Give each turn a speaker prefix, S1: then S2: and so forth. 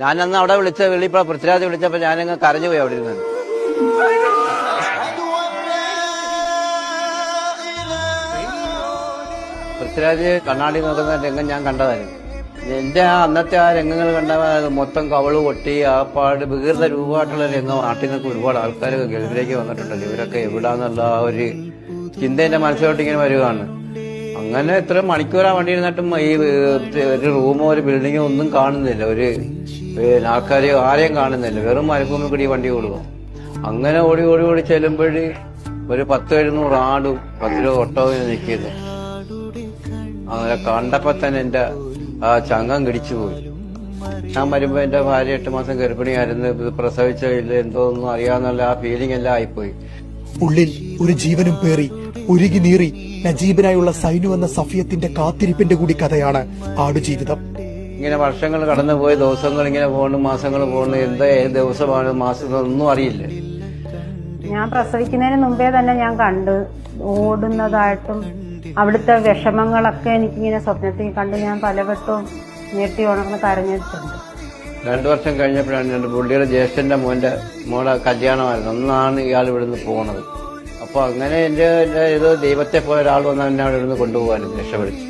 S1: ഞാനന്ന് അവിടെ വിളിച്ച വെള്ളിപ്പുഴ പൃഥ്വിരാജ് വിളിച്ചപ്പോ ഞാനങ്ങ് കരഞ്ഞു പോയി അവിടെ ഇരുന്ന് പൃഥ്വിരാജ് കണ്ണാടി നോക്കുന്ന രംഗം ഞാൻ കണ്ടതായിരുന്നു. എന്റെ ആ അന്നത്തെ ആ രംഗങ്ങൾ കണ്ട മൊത്തം കവൾ പൊട്ടി ആ പാട് വികൃത രൂപമായിട്ടുള്ള രംഗം നാട്ടിൽ നിന്നൊക്കെ ഒരുപാട് ആൾക്കാർ ഗൾഫിലേക്ക് വന്നിട്ടുണ്ടല്ലോ. ഇവരൊക്കെ എവിടാന്നുള്ള ആ ഒരു ചിന്ത എന്റെ മനസ്സിലോട്ട് ഇങ്ങനെ വരികയാണ് അങ്ങനെ എത്ര മണിക്കൂറാ വണ്ടി ഇരുന്നിട്ടും ഈ ഒരു റൂമോ ഒരു ബിൽഡിങ്ങോ ഒന്നും കാണുന്നില്ല. ഒരു ആൾക്കാരെയോ ആരെയും കാണുന്നില്ല. വെറും മരഭൂമി കൂടി വണ്ടി ഓടുക അങ്ങനെ ഓടി ഓടി ഓടി ചെല്ലുമ്പോൾ ഒരു പത്ത് എഴുന്നൂറ് ആടും പത്തിരോ ഒട്ടവും നിൽക്കുന്നത് അങ്ങനെ കണ്ടപ്പോ തന്നെ എന്റെ ആ ചങ്ങം കിടിച്ചു പോയി. ഞാൻ വരുമ്പോ എന്റെ ഭാര്യ എട്ട് മാസം ഗർഭിണിയായിരുന്നു. പ്രസവിച്ചില്ല എന്തോന്നും അറിയാന്നുള്ള ആ ഫീലിംഗ് എല്ലാം ആയിപ്പോയി.
S2: ഉള്ളിൽ ഒരു ജീവനും പേറി ഉരുകി നീറി നജീബിനായുള്ള സൈനു എന്ന സഫിയത്തിന്റെ കാത്തിരിപ്പിന്റെ കൂടി കഥയാണ് ആടുജീവിതം.
S1: ഇങ്ങനെ വർഷങ്ങൾ കടന്നുപോയി ദിവസങ്ങൾ ഇങ്ങനെ പോകുന്നു മാസങ്ങൾ പോകുന്നു എന്താ ഏത് ദിവസമാണ് മാസം ഒന്നും അറിയില്ല.
S3: ഞാൻ പ്രസവിക്കുന്നതിന് മുമ്പേ തന്നെ ഞാൻ കണ്ട് ഓടുന്നതായിട്ടും അവിടുത്തെ വിഷമങ്ങളൊക്കെ എനിക്കിങ്ങനെ സ്വപ്നത്തിൽ കണ്ട് ഞാൻ പലവട്ടവും ഞെട്ടി ഉണർന്ന് കരഞ്ഞിട്ടുണ്ട്.
S1: രണ്ടു വർഷം കഴിഞ്ഞപ്പോഴാണ് എന്റെ പുള്ളിയുടെ ജ്യേഷ്ഠന്റെ മോന്റെ മോളെ കല്യാണമായിരുന്നു. അന്നാണ് ഇയാൾ ഇവിടുന്ന് പോകുന്നത് അപ്പൊ അങ്ങനെ എന്റെ ഇത് ദൈവത്തെ പോയ ഒരാൾ വന്നാൽ എന്നെ അവിടെ ഇവിടുന്ന് കൊണ്ടുപോകാനും രക്ഷപ്പെടുത്തി.